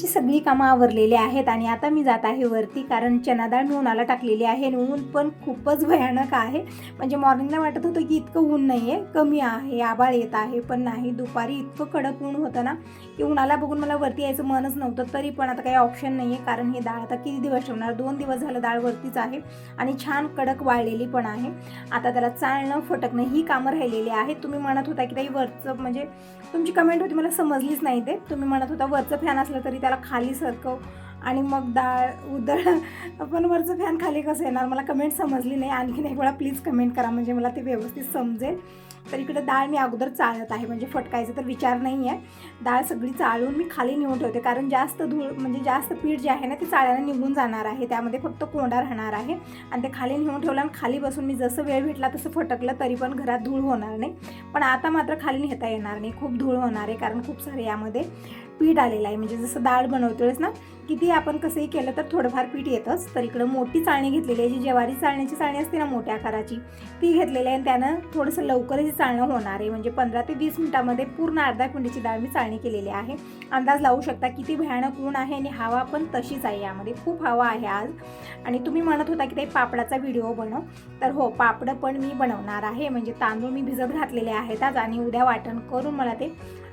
बाकीची सगळी कामं आवरलेली आहेत आणि आता मी जात आहे वरती कारण चना डाळ मी उन्हाला टाकलेली आहे आणि ऊन पण खूपच भयानक आहे. म्हणजे मॉर्निंगला वाटत होतं की इतकं ऊन नाही आहे कमी आहे आबाळ येत आहे पण नाही दुपारी इतकं कडक ऊन होतं ना की उन्हाला बघून मला वरती यायचं मनच नव्हतं. तरी पण आता काही ऑप्शन नाही आहे कारण ही डाळ आता किती दिवस ठेवणार? दोन दिवस झालं डाळ वरतीच आहे आणि छान कडक वाळलेली पण आहे. आता त्याला चालणं फटकणं ही कामं राहिलेली आहेत. तुम्ही म्हणत होता की ताई वरचं म्हणजे तुमची कमेंट होती मला समजलीच नाही ते. तुम्ही म्हणत होता वरचं फॅन असलं तरी जरा खाली सरकव. आणि मग डाळ उदळ पण वरचं फॅन खाली कसं येणार? मला कमेंट समजली नाही. आणखीन एक वेळा प्लीज कमेंट करा. म्हणजे मला ते व्यवस्थित समजेल. तर इकडे डाळ मी अगोदर चाळत आहे. म्हणजे फटकायचं तर विचार नाही आहे डाळ सगळी चाळून मी खाली नेऊन ठेवते. कारण जास्त धूळ म्हणजे जास्त पीठ जे आहे ना ते चाळ्यानं निघून जाणार आहे. त्यामध्ये फक्त कोंडा राहणार आहे. आणि ते खाली नेऊन ठेवलं आणि खाली बसून मी जसं वेळ भेटला तसं फटकलं तरी पण घरात धूळ होणार नाही. पण आता मात्र खाली नेता येणार नाही. खूप धूळ होणार आहे कारण खूप सारे यामध्ये. पीठ आलेलं आहे. म्हणजे जसं डाळ बनवतोयच ना किती आपण कसंही केलं तर थोडंफार पीठ येतंच. तर इकडं मोठी चाळणी घेतलेली आहे. जी ज्वारी चाळण्याची चाळणी असते ना मोठ्या आकाराची ती घेतलेली आहे. आणि त्यानं थोडंसं लवकरच चाळणं होणार आहे. म्हणजे पंधरा ते वीस मिनटामध्ये पूर्ण अर्धा पिंडीची डाळ मी चाळणी केलेली आहे. अंदाज लावू शकता किती भयानक ऊन आहे आणि हवा पण तशीच आहे यामध्ये. खूप हवा आहे आज. आणि तुम्ही म्हणत होता की ते पापडाचा व्हिडिओ बनव. तर हो पापडं पण मी बनवणार आहे. म्हणजे तांदूळ मी भिजत घातलेले आहेत आज आणि उद्या वाटण करून मला ते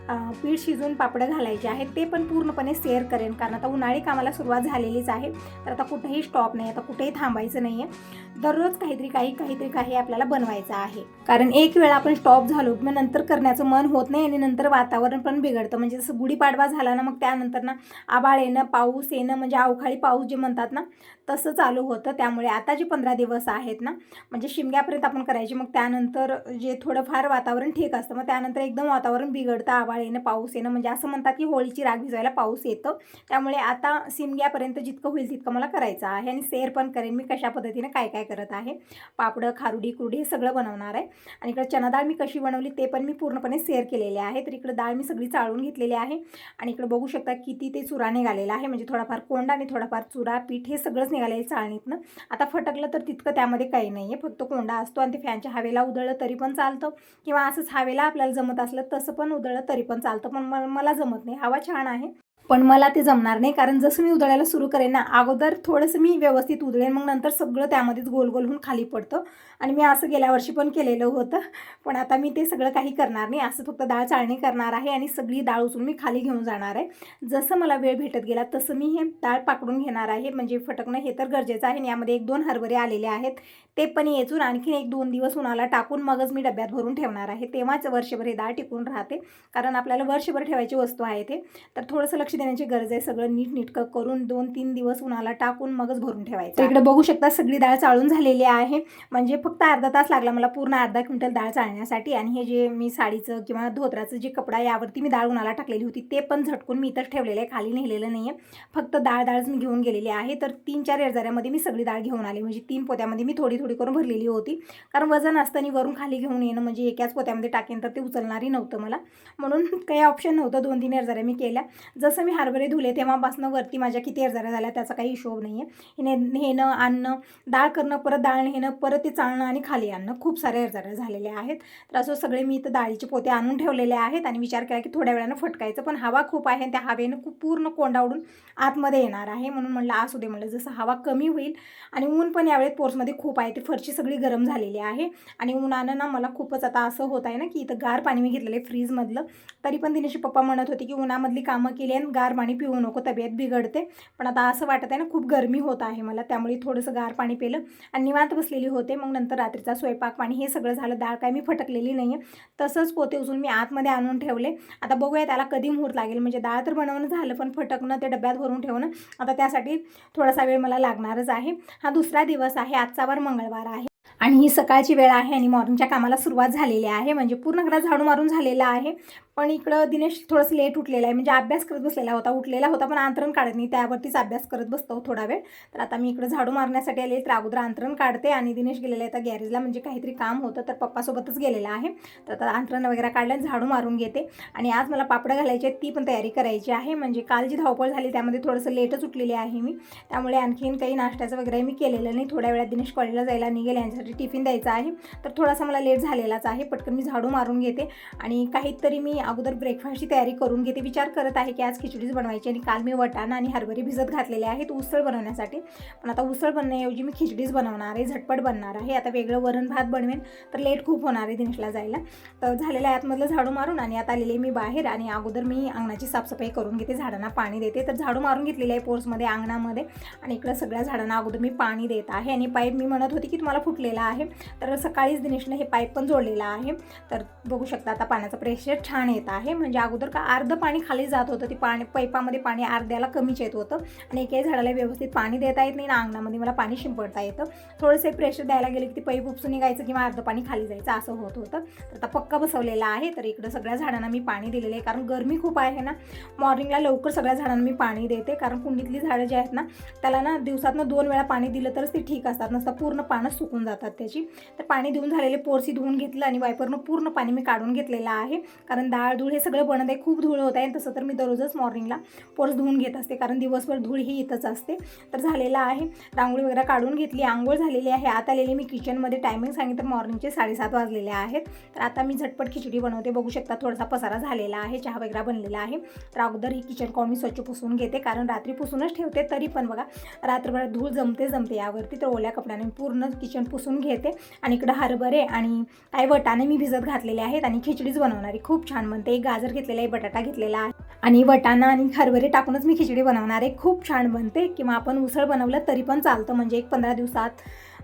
पीठ शिजून पापडं घालायचे आहेत ते पण पूर्णपणे शेअर करेन कारण आता उन्हाळी कामाला सुरुवात झालेलीच आहे. तर आता कुठेही स्टॉप नाही आता कुठेही थांबायचं नाही आहे दररोज काहीतरी काही काहीतरी काही आपल्याला बनवायचं आहे. कारण एक वेळा आपण स्टॉप झालो मग नंतर करण्याचं मन होत नाही आणि नंतर वातावरण पण बिघडतं. म्हणजे जसं गुढीपाडवा झाला ना मग त्यानंतर ना आबाळ येणं पाऊस येणं म्हणजे अवकाळी पाऊस जे म्हणतात ना तसं चालू होतं. त्यामुळे आता जे पंधरा दिवस आहेत ना म्हणजे शिमग्यापर्यंत आपण करायची. मग त्यानंतर जे थोडंफार वातावरण ठीक असतं मग त्यानंतर एकदम वातावरण बिघडतं. आभाळ येणं पाऊस येणं. म्हणजे असं म्हणतात की होळीची राग भिजवायला पाऊस येतं. त्यामुळे आता शिमग्यापर्यंत जितकं होईल तितकं मला करायचं आहे. आणि शेअर पण करेन मी कशा पद्धतीने काय काय करत आहे. पापडं खारुडी कुरडी हे सगळं बनवणार आहे. आणि इकडं चना डाळ मी कशी बनवली ते पण मी पूर्णपणे शेअर केलेले आहे. तर इकडं डाळ मी सगळी चाळून घेतलेली आहे. आणि इकडं बघू शकता किती ते चुरा निघालेला आहे. म्हणजे थोडाफार कोंडा आणि थोडाफार चुरा पीठ हे सगळंच निघालेलं आहे चाळणीतनं. आता फटकलं तर तितकं त्यामध्ये काही नाही आहे फक्त कोंडा असतो आणि ते फॅनच्या हवेला उधळलं तरी पण चालतं. किंवा असंच हवेला आपल्याला जमत असलं तसं पण उधळलं तरी पण चालतं. पण म- मला जमत नाही. हवा छान आहे. पण मला ते जमणार नाही कारण जसं मी उधळायला सुरू करेन ना अगोदर थोडंसं मी व्यवस्थित उधळेन मग नंतर सगळं त्यामध्येच गोल गोल होऊन खाली पडतं. आणि मी असं गेल्या वर्षी पण केलेलं होतं पण आता मी ते सगळं काही करणार नाही असं फक्त डाळ चाळणी करणार आहे आणि सगळी डाळ उचलून मी खाली घेऊन जाणार आहे. जसं मला वेळ भेटत गेला तसं मी हे डाळ पाकडून घेणार आहे म्हणजे फटकणं हे तर गरजेचं आहे आणि यामध्ये एक दोन हरभरे आलेले आहेत. ते पण येचून आणखीन एक दोन दिवस उन्हाला टाकून मगच मी डब्यात भरून ठेवणार आहे. तेव्हाच वर्षभर हे डाळ टिकून राहते. कारण आपल्याला वर्षभर ठेवायची वस्तू आहे ते. तर थोडंसं लक्ष देण्याची गरज आहे. सगळं नीट नीटकं करून दोन तीन दिवस उन्हाला टाकून मगच भरून ठेवायचं इकडे बघू शकता सगळी डाळ चाळून झालेली आहे. म्हणजे फक्त अर्धा तास लागला मला पूर्ण अर्धा क्विंटल डाळ चाळण्यासाठी. आणि हे जे मी साडीचं किंवा धोत्राचं जे कपडा यावरती मी डाळ उन्हाला टाकलेली होती ते पण झटकून मी इथंच ठेवलेलं आहे. खाली नेलेलं नाही आहे फक्त डाळ डाळच मी घेऊन गेलेली आहे. तर तीन चार एरजाऱ्यामध्ये मी सगळी डाळ घेऊन आले. म्हणजे तीन पोत्यामध्ये मी थोडी थोडी करून भरलेली होती. कारण वजन असताना वरून खाली घेऊन येणं म्हणजे एकाच पोत्यामध्ये टाकेन तर ते उचलणारही नव्हतं मला. म्हणून काही ऑप्शन नव्हतं. दोन तीन एरजाऱ्या मी केल्या. जसं मी हरभरे धुले तेव्हापासून वरती माझ्या किती एरजाऱ्या झाल्या त्याचा काही हिशोब नाही आहे हिने नेणं आणणं डाळ करणं परत डाळ नेणं परत ते चाळणं आणि खाली आणणं खूप साऱ्या एरजाऱ्या झालेल्या आहेत. तर असं सगळे मी इथं डाळीचे पोते आणून ठेवलेले आहेत आणि विचार केला की थोड्या वेळानं फटकायचं. पण हवा खूप आहे आणि त्या हवेनं खूप पूर्ण कोंडावडून आतमध्ये येणार आहे. म्हणून म्हणलं असू दे. म्हणलं जसं हवा कमी होईल आणि ऊन पण यावेळेस पोर्समध्ये खूप आहे ती फरची सगळी गरम झालेली आहे. आणि उन्हानं ना मला खूपच आता असं होत आहे ना की इथं गार पाणी मी घेतलेलं आहे फ्रीजमधलं. तरी पण दिनेशी पप्पा म्हणत होते की उन्हामधली कामं केली आणि गार पाणी पिऊ नको तब्येत बिघडते. पण आता असं वाटत आहे ना खूप गरमी होत आहे मला. त्यामुळे थोडंसं गार पाणी पिलं आणि निवांत बसलेली होते. मग नंतर रात्रीचा स्वयंपाक पाणी हे सगळं झालं. डाळ काय मी फटकलेली नाही आहे तसंच पोते उचलून मी आतमध्ये आणून ठेवले. आता बघूया त्याला कधी मुहूर्त लागेल. म्हणजे डाळ तर बनवणं झालं पण फटकणं ते डब्यात भरून ठेवणं आता त्यासाठी थोडासा वेळ मला लागणारच आहे. हा दुसरा दिवस आहे. आजचा वार मंगळवार आहे. आणि ही सकाळची वेळ आहे आणि मॉर्निंगच्या कामाला सुरुवात झालेली आहे. म्हणजे पूर्ण घरात झाडू मारून झालेला आहे. पण इकडं दिनेश थोडंसं लेट उठलेला आहे. म्हणजे अभ्यास करत बसलेला होता. उठलेला होता पण अंतरण काढत नाही. त्यावरतीच अभ्यास करत बसतो थोडा वेळ. तर आता मी इकडं झाडू मारण्यासाठी आले. तर अगोदर अंतरण काढते आणि दिनेश गेलेला आहे. आता गॅरेजला म्हणजे काहीतरी काम होतं तर पप्पासोबतच गेलेला आहे. तर आता अंतरण वगैरे काढलं झाडू मारून घेते. आणि आज मला पापडं घालायची आहेत ती पण तयारी करायची आहे. म्हणजे काल जी धावपळ झाली त्यामध्ये थोडंसं लेटच उठलेली आहे मी. त्यामुळे आणखीन काही नाश्त्याचं वगैरे मी केलेलं नाही. थोड्या वेळात दिनेश कॉलेजला जायला निघेल. यांच्यासाठी टिफिन द्यायचा आहे. तर थोडासा मला लेट झालेलाच आहे. पटकन मी झाडू मारून घेते. आणि काहीतरी मी अगोदर ब्रेकफास्टची तयारी करून घेते. विचार करत आहे की आज खिचडीच बनवायची आणि काल मी वटाणा आणि हरभरे भिजत घातलेले आहेत उसळ बनवण्यासाठी. पण आता उसळ बनण्याऐवजी मी खिचडीच बनवणार आहे झटपट बनणार आहे. आता वेगळं वरण भात बनवेन तर लेट खूप होणार आहे दिनेशला जायला. तर झालेलं आहे आतमधलं झाडू मारून आणि आता आलेले मी बाहेर आणि अगोदर मी अंगणाची साफसफाई करून घेते झाडांना पाणी देते. तर झाडू मारून घेतलेले आहे पोर्समध्ये अंगणामध्ये आणि इकडं सगळ्या झाडांना अगोदर मी पाणी देत आहे आणि पाईप मी म्हणत होती की तुम्हाला फुटलेला आहे. तर सकाळीच दिनेशनं हे पाईप पण जोडलेलं आहे. तर बघू शकता आता पाण्याचं प्रेशर छान आहे. येत आहे. म्हणजे अगोदर का अर्ध पाणी खाली जात होतं ती पाणी पैपामध्ये पाणी अर्ध्याला कमीच येत होतं. आणि एकही झाडाला व्यवस्थित पाणी देता येत नाही ना अंगणामध्ये मला पाणी शिंपडता येतं. थोडंसं प्रेशर द्यायला गेलं की ती पाईप उपसून निघायचं किंवा अर्ध पाणी खाली जायचं असं होत होतं. तर आता पक्का बसवलेला आहे. तर इकडं सगळ्या झाडांना मी पाणी दिलेलं आहे. कारण गरमी खूप आहे ना. मॉर्निंगला लवकर सगळ्या झाडांना मी पाणी देते. कारण कुंडीतली झाडं जी आहेत ना त्याला ना दिवसातनं दोन वेळा पाणी दिलं तरच ती ठीक असतात. नसता पूर्ण पानं सुकून जातात त्याची. तर पाणी देऊन झालेले पोरसी धुवून घेतलं आणि वायपरनं पूर्ण पाणी मी काढून घेतलेलं आहे. कारण डाळ धूळ हे सगळं बनत आहे. खूप धूळ होत आहे. तसं तर मी दररोजच मॉर्निंगला पोर्स धुवून घेत असते. कारण दिवसभर धूळ ही इथंच असते. तर झालेलं आहे. रांगोळी वगैरे काढून घेतली. आंघोळ झालेली आहे. आता आलेली मी किचनमध्ये टायमिंग सांगितलं. मॉर्निंगचे साडेसात वाजलेले आहेत. तर आता मी झटपट खिचडी बनवते. बघू शकता थोडासा पसारा झालेला आहे. चहा वगैरे बनलेला आहे. तर अगोदर ही किचन कॉल मी स्वच्छ पुसून घेते. कारण रात्री पुसूनच ठेवते. तरी पण बघा रात्रभर धूळ जमते जमते यावरती. तर ओल्या कपड्याने पूर्ण किचन पुसून घेते. आणि इकडं हरभरे आणि काही वटाने मी भिजत घातलेले आहेत. आणि खिचडीच बनवणारी खूप छान बनते गाजर घेतलेला आहे बटाटा घेतलेला आहे. आणि वटाणा आणि हरभरे टाकूनच मी खिचडी बनवणार आहे. खूप छान बनते. किंवा आपण उसळ बनवलं तरी पण चालतं. म्हणजे एक पंधरा दिवसात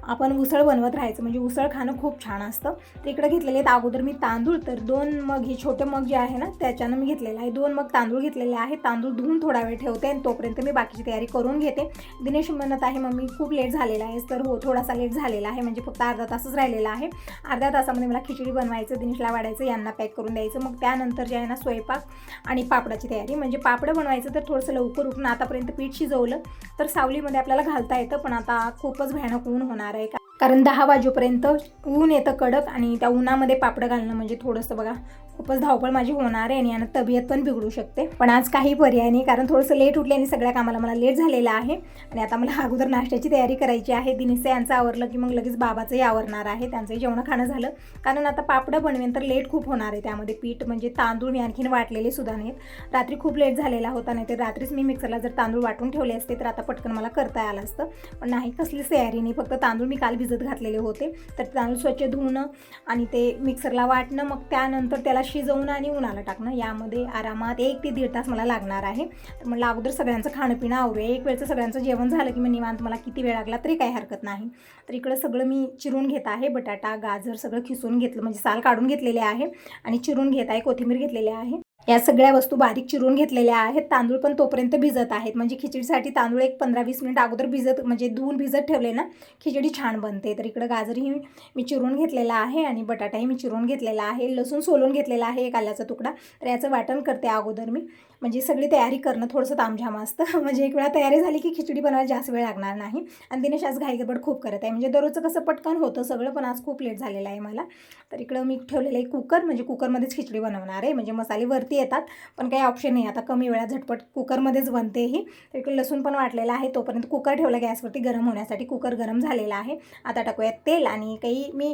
आपण उसळ बनवत राहायचं. म्हणजे उसळ खाणं खूप छान असतं. तर इकडे घेतलेले आहेत. अगोदर मी तांदूळ तर दोन मग हे छोटे मग जे आहे ना त्याच्यानं मी घेतलेलं आहे. दोन मग तांदूळ घेतलेले आहे तांदूळ धुवून थोडा वेळ ठेवते आणि तोपर्यंत मी बाकीची तयारी करून घेते. दिनेश म्हणत आहे मम्मी खूप लेट झालेला आहे तर हो थोडासा लेट झालेला आहे. म्हणजे फक्त अर्धा तासच राहिलेला आहे. अर्ध्या तासामध्ये मला खिचडी बनवायचं दिनेशला वाढायचं यांना पॅक करून द्यायचं. मग त्यानंतर जे आहे ना स्वयंपाक आणि पापडाची तयारी. म्हणजे पापडं बनवायचं तर थोडंसं लवकर उठून आतापर्यंत पीठ शिजवलं तर सावलीमध्ये आपल्याला घालता येतं पण आता खूपच भयानक ऊन होणार आहे कारण दहा वाजेपर्यंत ऊन येतं कडक आणि त्या उन्हामध्ये पापडं घालणं म्हणजे थोडंसं बघा खूपच धावपळ माझी होणार आहे आणि यानं तब्येत पण बिघडू शकते. पण आज काही पर्याय नाही कारण थोडंसं लेट उठले आणि सगळ्या कामाला मला लेट झालेलं आहे. आणि आता मला अगोदर नाश्त्याची तयारी करायची आहे. दिनेशचं यांचं आवरलं की मग लगेच बाबाचंही आवरणार आहे. त्यांचंही जेवण खाणं झालं. कारण आता पापडं बनवेन तर लेट खूप होणार आहे. त्यामध्ये पीठ म्हणजे तांदूळ मी आणखीन वाटलेले सुद्धा नाहीत. रात्री खूप लेट झालेला होता नाही तर रात्रीच मी मिक्सरला जर तांदूळ वाटून ठेवले असते तर आता पटकन मला करता आलं असतं. पण नाही कसलीच तयारी नाही. फक्त तांदूळ मी काल भिजत घातलेले होते. तर तांदूळ स्वच्छ धुवणं आणि ते मिक्सरला वाटणं मग त्यानंतर त्याला शिजवणं आणि उन्हाला टाकणं. यामध्ये आरामात एक ते दीड तास मला लागणार आहे. तर म्हटलं अगोदर सगळ्यांचं खाणं पिणं आवरूया. एक वेळचं सगळ्यांचं जेवण झालं की मग निवांत मला किती वेळ लागला तरी काही हरकत नाही. तर इकडं सगळं मी चिरून घेत आहे. बटाटा गाजर सगळं खिसून घेतलं. म्हणजे साल काढून घेतलेले आहे आणि चिरून घेत आहे. कोथिंबीर घेतलेले आहे. या सगळ्या वस्तू बारीक चिरून घेतलेल्या आहेत. तांदूळ पण तोपर्यंत भिजत आहेत. म्हणजे खिचडीसाठी तांदूळ एक पंधरा वीस मिनिट अगोदर भिजत म्हणजे धुवून भिजत ठेवले ना खिचडी छान बनते. तर इकडं गाजरही मी चिरून घेतलेला आहे आणि बटाटाही मी चिरून घेतलेला आहे. लसूण सोलून घेतलेला आहे एक आल्याचा तुकडा. तर याचं वाटण करते अगोदर मी. म्हणजे सगळी तयारी करणं थोडंसं तामझाम असतं. म्हणजे एक वेळा तयारी झाली की खिचडी बनवायला जास्त वेळ लागणार नाही. आणि दिनेश आज घाईगडबड खूप करत आहे. म्हणजे दररोजचं कसं पटकन होतं सगळं पण आज खूप लेट झालेलं आहे मला. तर इकडं मी ठेवलेलं आहे कुकर. म्हणजे कुकरमध्येच खिचडी बनवणार आहे. म्हणजे मसाले वरती येतात? पण काही ऑप्शन नाही. आता कमी वेळात झटपट कुकरमध्येच बनते ही तर इकडे लसूण पण वाटलेला आहे. तोपर्यंत कुकर ठेवला गॅसवरती गरम होण्यासाठी. कुकर गरम झालेला आहे. आता टाकूयात तेल आणि काही मी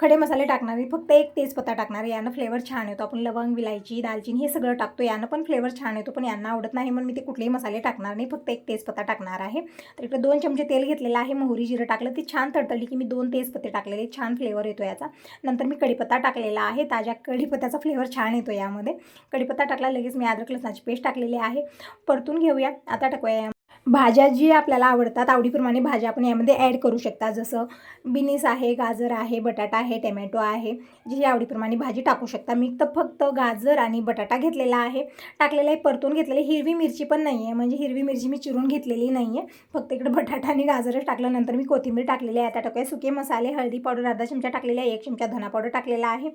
खडे मसाले टाकणार आहे. फक्त एक तेजपत्ता टाकणार आहे. यानं फ्लेवर छान येतो. आपण लवंग विलायची दालचिनी हे सगळं टाकतो. यानं पण फ्लेवर छान येतो. पण यांना आवडत नाही म्हणून मी ते कुठलेही मसाले टाकणार नाही. फक्त एक तेजपत्ता टाकणार आहे. तर इकडे दोन चमचे तेल घेतलेलं आहे. मोहरी जिरं टाकलं. ती छान तडतडली की मी दोन तेजपत्ते टाकलेले. छान फ्लेवर येतो याचा. नंतर मी कढीपत्ता टाकलेला आहे. ताज्या कढीपत्त्याचा फ्लेवर छान येतो यामध्ये. कढीपत्ता टाकला लगेच मी अद्रक लसणाची पेस्ट टाकलेली आहे. परतून घेऊया. आता टाकूया. भाज्या जी आपल्याला आवडतात आवडीप्रमाणे भाज्या आपण यामध्ये ॲड करू शकता. जसं बिनीस आहे गाजर आहे बटाटा आहे टमॅटो आहे. जी आवडीप्रमाणे भाजी टाकू शकता. मी तर फक्त गाजर आणि बटाटा घेतलेला आहे. टाकलेला आहे परतून घेतलेली हिरवी मिरची पण नाही आहे म्हणजे हिरवी मिरची मी चिरून घेतलेली नाही आहे फक्त इकडे बटाटा आणि गाजरच टाकलं नंतर मी कोथिंबीर टाकलेली आहे. आता टाकूया सुके मसाले. हळदी पावडर अर्धा चमचा टाकलेला आहे. एक चमचा धना पावडर टाकलेला आहे.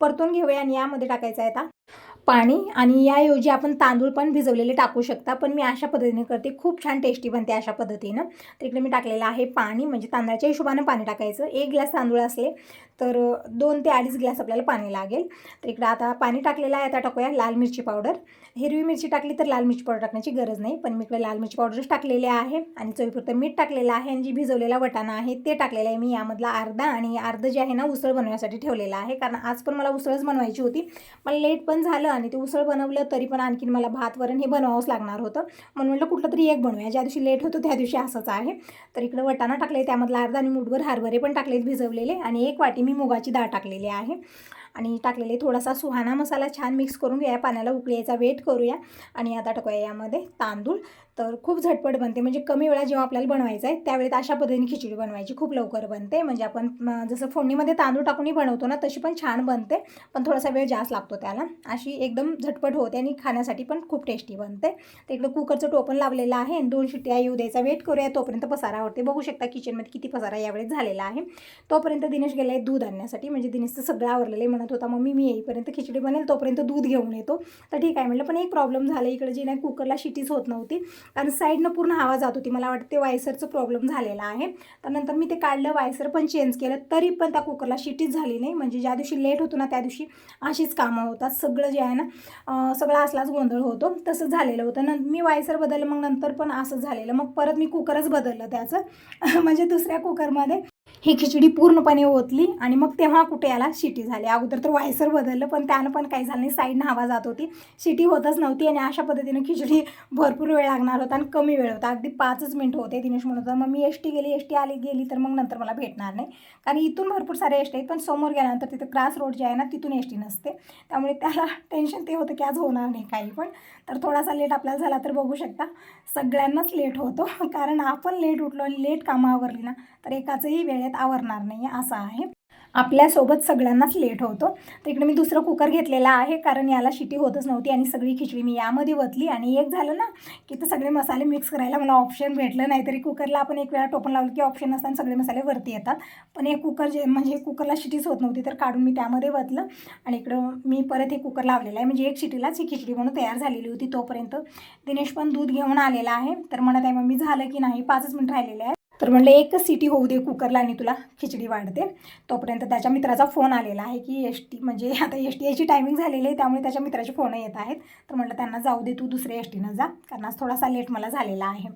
परतून घेऊया आणि यामध्ये टाकायचं आहे आता. पाणी आणि याऐवजी आपण तांदूळ पण भिजवलेले टाकू शकता. पण मी अशा पद्धतीने करते. खूप छान टेस्टी बनते अशा पद्धतीनं. तर इकडे मी टाकलेलं आहे पाणी. म्हणजे तांदळाच्या हिशोबानं पाणी टाकायचं. एक ग्लास तांदूळ असले तर दोन ते अडीच ग्लास आपल्याला पाणी लागेल. तर इकडं आता पाणी टाकलेलं आहे आता टाकूया लाल मिरची पावडर. हिरवी मिरची टाकली तर लाल मिरची पावडर टाकण्याची गरज नाही पण मी इकडे लाल मिरची पावडरच टाकलेले आहे आणि चवीपुरतं मीठ टाकलेलं आहे आणि जी भिजवलेला वटाणा आहे ते टाकलेलं आहे. मी यामधला अर्धा आणि अर्धं जे आहे ना उसळ बनवण्यासाठी ठेवलेलं आहे. कारण आज पण मला उसळच बनवायची होती. मला लेट पण झालं आणि ते उसळ बनवलं तरी पण आणखीन मला भात वरण हे बनवावंच लागणार होतं. म्हणून म्हटलं कुठलं तरी एक बनवूया. ज्या दिवशी लेट होतो त्या दिवशी असंच आहे. तर इकडं वटाणा टाकले त्यामधला अर्धा आणि मुठभर हरभरे पण टाकलेत भिजवलेले आणि एक वाटी मी मुगाची डाळ टाकलेली आहे. आणि टाकलेले थोडासा सुहाना मसाला छान मिक्स करून घ्या पाण्याला उकळी यायचा वेट करूया. आणि आता टाकूया यामध्ये तांदूळ. तर खूप झटपट बनते. म्हणजे कमी वेळा जेव्हा आपल्याला बनवायचं आहे त्यावेळेत अशा पद्धतीने खिचडी बनवायची. खूप लवकर बनते. म्हणजे आपण जसं फोडणीमध्ये तांदूळ टाकूनही बनवतो ना तशी पण छान बनते. पण थोडासा वेळ जास्त लागतो त्याला. अशी एकदम झटपट होते आणि खाण्यासाठी पण खूप टेस्टी बनते. तर इकडं कुकरचं टोपण लावलेलं आहे आणि दोन शिट्ट्या येऊ द्यायचा. वेट करूया. तोपर्यंत पसारा होते बघू शकता किचनमध्ये किती पसारा यावेळेस झालेला आहे. तोपर्यंत दिनेश गेला आहे दूध आणण्यासाठी. म्हणजे दिनेशचं सगळं आवरलेलं आहे. म्हणत होता मम्मी मी येईपर्यंत खिचडी बनेल तोपर्यंत दूध घेऊन येतो. तर ठीक आहे. म्हटलं पण एक प्रॉब्लेम झाला. इकडे जे नाही कुकरला शिटीच होत नव्हती. कारण साईडनं पूर्ण हवा जात होती. मला वाटतं ते वायसरचं प्रॉब्लेम झालेला आहे. तर नंतर मी ते काढलं वायसर पण चेंज केलं. तरी पण त्या कुकरला शिटीच झाली नाही. म्हणजे ज्या दिवशी लेट होतो ना त्या दिवशी अशीच कामं होतात. सगळं जे आहे ना सगळा असलाच गोंधळ होतो. तसं झालेलं होतं. न मी वायसर बदललं मग नंतर पण असंच झालेलं. मग परत मी कुकरच बदललं त्याचं. म्हणजे दुसऱ्या कुकरमध्ये ही खिचडी पूर्णपणे ओतली आणि मग तेव्हा कुठे याला शिटी झाली. अगोदर तर वायसर बदललं पण त्यानं पण काही झालं नाही. साईडनं हवा जात होती. शिटी होतच नव्हती आणि अशा पद्धतीनं खिचडी भरपूर वेळ लागणार होता आणि कमी वेळ होता. अगदी पाचच मिनटं होते दिनेश म्हणत होता मग मी एस टी गेली एस टी आली गेली तर मग नंतर मला भेटणार नाही. कारण इथून भरपूर सारे एस टी आहेत पण समोर गेल्यानंतर तिथं क्रास रोड जे आहे ना तिथून एस टी नसते. त्यामुळे त्याला टेन्शन ते होतं की आज होणार नाही काही पण. तर थोडासा लेट आपल्याला झाला तर बघू शकता. सगळ्यांनाच लेट होतो. कारण आपण लेट उठलो आणि लेट कामावरली आवरली ना तर एकाचंही वेळेत आवरणार नाही आहे असं आहे. आपल्यासोबत सगळ्यांनाच लेट होतो. तर इकडे मी दुसरं कुकर घेतलेला आहे कारण याला शिटी होतच नव्हती आणि सगळी खिचडी मी यामध्ये वतली. आणि एक झालं ना की तर सगळे मसाले मिक्स करायला मला ऑप्शन भेटलं नाही. तरी कुकरला आपण एक वेळा टोपण लावलं की ऑप्शन असताना सगळे मसाले वरती येतात. पण हे कुकर जे म्हणजे कुकरला शिटीच होत नव्हती तर काढून मी त्यामध्ये वतलं. आणि इकडं मी परत हे कुकर लावलेलं आहे. म्हणजे एक शिटीलाच ही खिचडी म्हणून तयार झालेली होती तोपर्यंत. दिनेश पण दूध घेऊन आलेला आहे. तर म्हणत आहे मी झालं की नाही? पाचच मिनिट राहिलेले आहे तर म्हणलं एकच सिटी होऊ दे कुकरला आणि तुला खिचडी वाढते. तोपर्यंत त्याच्या मित्राचा फोन आलेला आहे की एस टी म्हणजे आता एस टी याची टायमिंग झालेली आहे त्यामुळे त्याच्या मित्राचे फोन येत आहेत. तर म्हटलं त्यांना जाऊ दे तू दुसऱ्या एस टीनं जा कारण आज थोडासा लेट मला झालेला आहे.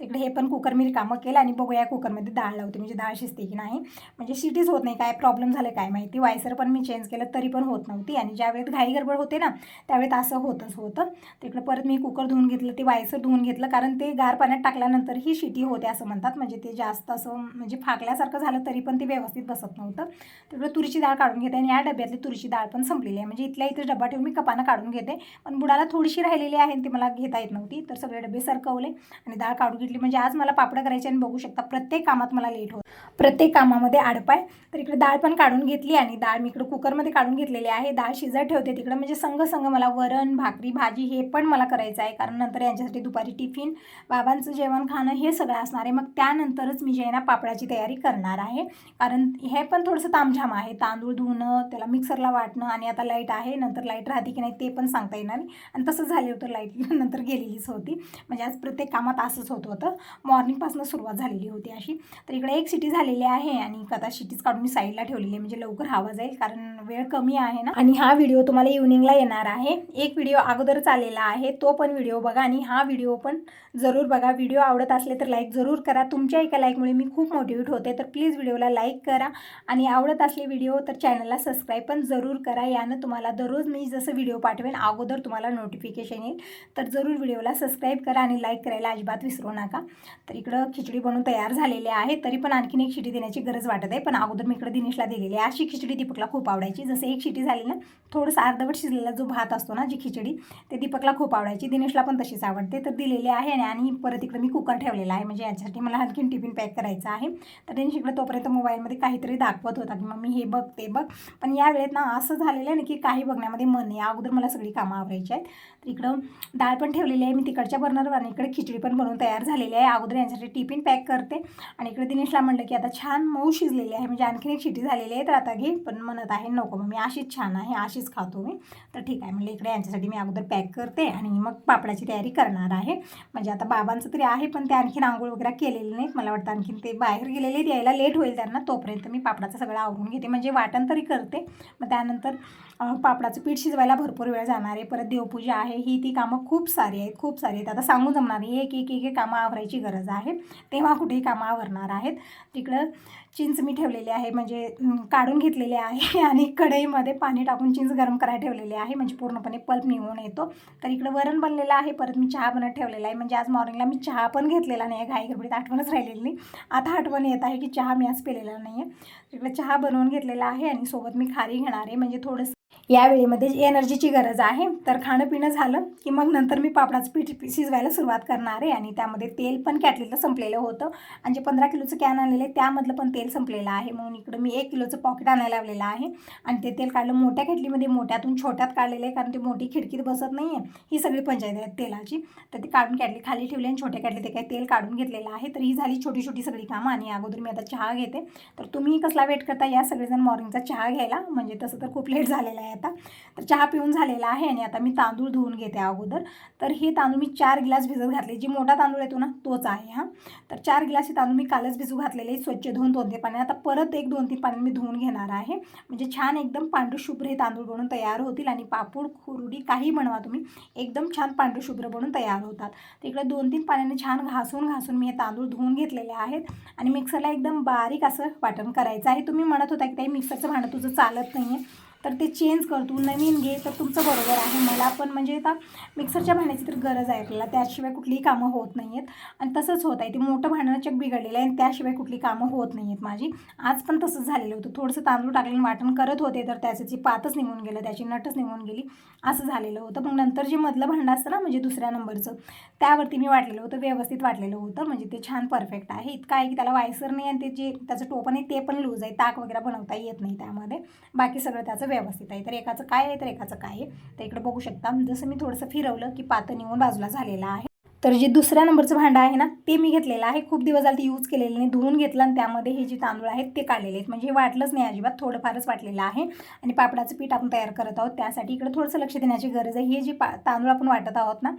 तिकडे हे पण कुकर मी रिकामं केलं आणि बघूया कुकरमध्ये डाळ लावते म्हणजे डाळ शिजते की नाही. म्हणजे शिटीच होत नाही काय प्रॉब्लेम झालं काय माहिती. वायसर पण मी चेंज केलं तरी पण होत नव्हती. आणि ज्या वेळेत घाई गडबड होते ना त्यावेळेत असं होतच होतं. तिकडे परत मी कुकर धुवून घेतलं ते वायसर धुवून घेतलं कारण ते गार पाण्यात टाकल्यानंतर ही शिटी होते असं म्हणतात. म्हणजे ते म्हणजे जास्त असं म्हणजे फाकल्यासारखं झालं तरी पण ते व्यवस्थित बसत नव्हतं. तिकडे तुरीची डाळ काढून घेते आणि या डब्यातली तुरीची डाळ पण संपलेली आहे. म्हणजे इथल्या इथे डबा ठेवून मी कपानं काढून घेते. पण बुडाला थोडीशी राहिलेली आहे आणि ती मला घेता येत नव्हती. तर सगळे डबे सरकवले आणि डाळ काढून घेतली. म्हणजे आज मला पापडं करायचे आणि बघू शकता प्रत्येक कामात मला लेट होतं. प्रत्येक कामामध्ये आडपाय. तर इकडे डाळ पण काढून घेतली आणि डाळ मी इकडे कुकरमध्ये काढून घेतलेली आहे. डाळ शिजत ठेवते तिकडं. म्हणजे संग संग मला वरण भाकरी भाजी हे पण मला करायचं आहे. कारण नंतर यांच्यासाठी दुपारी टिफिन बाबांचं जेवण खाणं हे सगळं असणार आहे. मग त्यानंतरच मी जे आहे ना पापडाची तयारी करणार आहे. कारण हे पण थोडंसं तामझाम आहे. तांदूळ धुणं त्याला मिक्सरला वाटणं आणि आता लाइट आहे. नंतर लाइट राहते की नाही ते पण सांगता येणार नाही. आणि तसंच झालं होतं. लाइट नंतर गेलेलीच होती. म्हणजे आज प्रत्येक कामात असंच होत होतं. मॉर्निंगपासून सुरुवात झालेली होती अशी. तर इकडे एक सिटी झालेली आहे आणि आता शिटीच काढून मी साईडला ठेवलेली आहे. म्हणजे लवकर हवा जाईल कारण वेळ कमी आहे ना. आणि हा व्हिडिओ तुम्हाला इव्हनिंगला येणार आहे. एक व्हिडिओ अगोदरच आलेला आहे तो पण व्हिडिओ बघा आणि हा व्हिडिओ पण जरूर बघा. व्हिडिओ आवडत असले तर लाईक जरूर करा. तुमच्या एका लाईकमुळे मी खूप मोटिवेट होते तर प्लीज व्हिडिओला लाईक करा. आणि आवडत असले व्हिडिओ तर चॅनलला सबस्क्राईब पण जरूर करा. यानं तुम्हाला दररोज मी जसं व्हिडिओ पाठवेन अगोदर तुम्हाला नोटिफिकेशन येईल. तर जरूर व्हिडिओला सबस्क्राईब करा आणि लाईक करायला अजिबात विसरू नका. तर इकडं खिचडी बनवून तयार झालेली आहे तरी पण आणखी आणखीन एक शिटी देण्याची गरज वाटत आहे. पण अगोदर मी इकडे दिनेशला दिलेली आहे. अशी खिचडी दीपकला खूप आवडायची. जसं एक शिटी झाली ना थोडंसं अर्धवट शिजलेला जो भात असतो ना जी खिचडी ते दीपकला खूप आवडायची. दिनेशला पण तशीच आवडते. तर दिलेली आहे आणि- आणि परत इकडे मी कुकर ठेवलेला आहे. म्हणजे याच्यासाठी मला आणखीन टिफिन पॅक करायचा आहे. तर दिनेश इकडे तोपर्यंत मोबाईलमध्ये काहीतरी दाखवत होता की मी हे बघ ते बघ. पण या वेळेत ना असं झालेलं आहे ना की काही बघण्यामध्ये मन नाही. अगोदर मला सगळी कामं आवडायची आहेत. इकडं डाळ पण ठेवलेली आहे. मी तिकडच्या बर्नरवर आणि इकडे खिचडी पण बनवून तयार झालेली आहे. अगोदर यांच्यासाठी टिफिन पॅक करते. आणि इकडे दिनेशला म्हणलं की आता छान मऊ शिजलेली आहे. म्हणजे आणखीन एक शिटी झालेली आहे. तर आता घे. पण म्हणत आहे नको. मग मी अशीच छान आहे. अशीच खातो मी. तर ठीक आहे. म्हणजे इकडे यांच्यासाठी मी अगोदर पॅक करते. आणि मग पापडाची तयारी करणार आहे. म्हणजे आता बाबांचं तरी आहे पण ते आणखीन आंघोळ वगैरे केलेले नाहीत. मला वाटतं आणखीन ते बाहेर गेलेले यायला लेट होईल त्यांना. तोपर्यंत मी पापडाचं सगळं आवरून घेते. म्हणजे वाटण तरी करते. मग त्यानंतर पापडाचं पीठ शिजवायला भरपूर वेळ जाणार आहे. परत देवपूजा आहे. ही ती कामं खूप सारी आहेत खूप सारी आहेत. आता सांगून जमणार नाही. एक एक एक एक कामं आवरायची गरज आहे. तेव्हा कुठेही कामं आवरणार आहेत. तिकडं चिंच मी ठेवलेली आहे. म्हणजे काढून घेतलेली आहे. आणि कढईमध्ये पाणी टाकून चिंच गरम करायला ठेवलेली आहे. म्हणजे पूर्णपणे पल्प निघून येतो. तर इकडं वरण बनलेलं आहे. परत मी चहा बनत ठेवलेला आहे. म्हणजे आज मॉर्निंगला मी चहा पण घेतलेला नाही. आहे घाईगडबडीत आठवणच राहिलेली नाही. आता आठवण येत आहे की चहा मी आज पिलेला नाही आहे तिकडं चहा बनवून घेतलेला आहे. आणि सोबत मी खारी घेणार आहे. म्हणजे थोडंसं या वेळेमध्ये एनर्जीची गरज आहे. तर खाणं पिणं झालं की मग नंतर मी पापडाचं पीठ शिजवायला सुरुवात करणार आहे. आणि त्यामध्ये तेल पण कॅटलीला संपलेलं होतं. आणि जे पंधरा किलोचं कॅन आणलेलं आहे त्यामधलं पण तेल संपलेलं आहे. म्हणून इकडं मी एक किलोचं पॉकेट आणायला लावलेलं आहे. आणि ते तेल काढलं मोठ्या कॅटलीमध्ये मोठ्यातून छोट्यात काढलेलं आहे. कारण ते मोठी खिडकीत बसत नाही आहे ही सगळी पंचायत आहे तेलाची. तर ती काढून कॅटली खाली ठेवली आणि छोट्या कॅटली ते काही तेल काढून घेतलेलं आहे. तर ही झाली छोटी छोटी सगळी कामं. आणि अगोदर मी आता चहा घेते. तर तुम्ही कसला वेट करता या सगळेजण मॉर्निंगचा चहा घ्यायला. म्हणजे तसं तर खूप लेट झालेला आहे आता तर चहा पिऊन झालेला आहे आणि आता मी तांदूळ धुवून घेते अगोदर. तर हे तांदूळ मी चार गिलास भिजत घातले. जी मोठा तांदूळ येतो ना तोच आहे हा. तर चार गिलास हे तांदूळ मी कालच भिजू घातलेले स्वच्छ धुवून दोन तीन पाणी आता परत एक दोन तीन पाणी मी धुवून घेणार आहे. म्हणजे छान एकदम पांढरशुभ्र हे तांदूळ बनून तयार होतील आणि पापूड खुरडी काही बनवा तुम्ही एकदम छान पांढरशुभ्र बनून तयार होतात. तर इकडे दोन तीन पाण्याने छान घासून घासून मी हे तांदूळ धुवून घेतलेले आहेत आणि मिक्सरला एकदम बारीक असं वाटण करायचं आहे. तुम्ही म्हणत होता की ताई मिक्सरचं भांडं तुझं चालत नाही आहे तर ते चेंज कर तू नवीन घे तर तुमचं बरोबर आहे. मला पण म्हणजे आता मिक्सरच्या भांड्याची तर गरज आहे आपल्याला. त्याशिवाय कुठलीही कामं होत नाही आहेत आणि तसंच होत आहे. ते मोठं भांडणं चक बिघडलेलं आहे आणि त्याशिवाय कुठली कामं होत नाही आहेत माझी. आज पण तसंच झालेलं होतं. थोडंसं तांदूळ टाकलं आणि वाटण करत होते तर त्याचं जी पातच निघून गेलं त्याची नटच निघून गेली असं झालेलं होतं. मग नंतर जे मधलं भांडं असतं ना म्हणजे दुसऱ्या नंबरचं त्यावरती मी वाटलेलं होतं व्यवस्थित वाटलेलं होतं. म्हणजे ते छान परफेक्ट आहे. इतकं आहे की त्याला वायसर नाही आणि ते जे त्याचं टोपण आहे ते पण लूज आहे. ताक वगैरे बनवता येत नाही त्यामध्ये. बाकी सगळं त्याचं व्यवस्थित आहे. तर एकाचं काय आहे तर एकाचं काय आहे. तर इकडे बघू शकता जसं मी थोडंसं फिरवलं की पातं येऊन बाजूला झालेलं आहे. तर जे दुसऱ्या नंबरचं भांडं आहे ना ते मी घेतलेलं आहे. खूप दिवस झाले ते यूज केलेलं नाही. धुवून घेतलं आणि त्यामध्ये हे जे तांदूळ आहेत ते काढलेले आहेत. म्हणजे हे वाटलंच नाही अजिबात थोडंफारच वाटलेलं आहे. आणि पापडाचं पीठ आपण तयार करत आहोत. त्यासाठी इकडे थोडंसं लक्ष देण्याची गरज आहे. हे जे पा तांदूळ आपण वाटत आहोत ना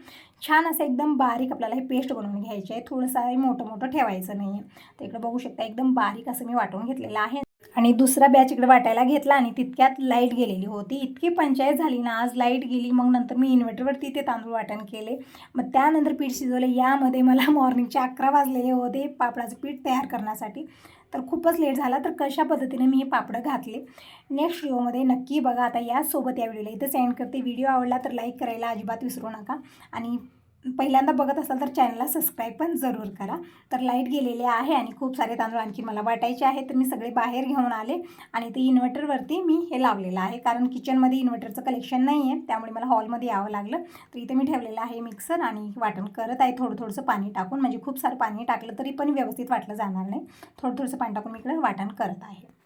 छान असं एकदम बारीक आपल्याला हे पेस्ट बनवून घ्यायचे आहे. थोडंसं मोठं मोठं ठेवायचं नाही आहे तर इकडे बघू शकता एकदम बारीक असं मी वाटून घेतलेलं आहे. आणि दुसरा बॅच इकडे वाटायला घेतला आणि तितक्यात लाइट गेलेली. होती इतकी पंचायत झाली ना आज लाइट गेली मग नंतर मी इन्व्हर्टरवरती ते तांदूळ वाटण केले. मग त्यानंतर पीठ शिजवले. यामध्ये मला मॉर्निंगचे अकरा वाजलेले होते पापडाचं पीठ तयार करण्यासाठी. तर खूपच लेट झाला तर कशा पद्धतीने मी हे पापडं घातले? नेक्स्ट व्हिडिओमध्ये नक्की बघा. आता यासोबत या व्हिडिओला इथं सेंड करते. व्हिडिओ आवडला तर लाईक करायला अजिबात विसरू नका. आणि पहिल्यांदा बघत असाल तर चॅनलला सबस्क्राईब पण जरूर करा. तर लाइट गेलेले आहे आणि खूप सारे तांदूळ आणखी मला वाटायचे आहेत. तर मी सगळे बाहेर घेऊन आले आणि ते इन्व्हर्टरवरती मी हे लावलेलं आहे. कारण किचनमध्ये इन्व्हर्टरचं कलेक्शन नाही आहे त्यामुळे मला हॉलमध्ये यावं लागलं. तर इथे मी ठेवलेलं आहे मिक्सर आणि वाटण करत आहे. थोडं थोडंसं पाणी टाकून म्हणजे खूप सारं पाणी टाकलं तरी पण व्यवस्थित वाटलं जाणार नाही. थोडं थोडंसं पाणी टाकून मी इकडे वाटण करत आहे.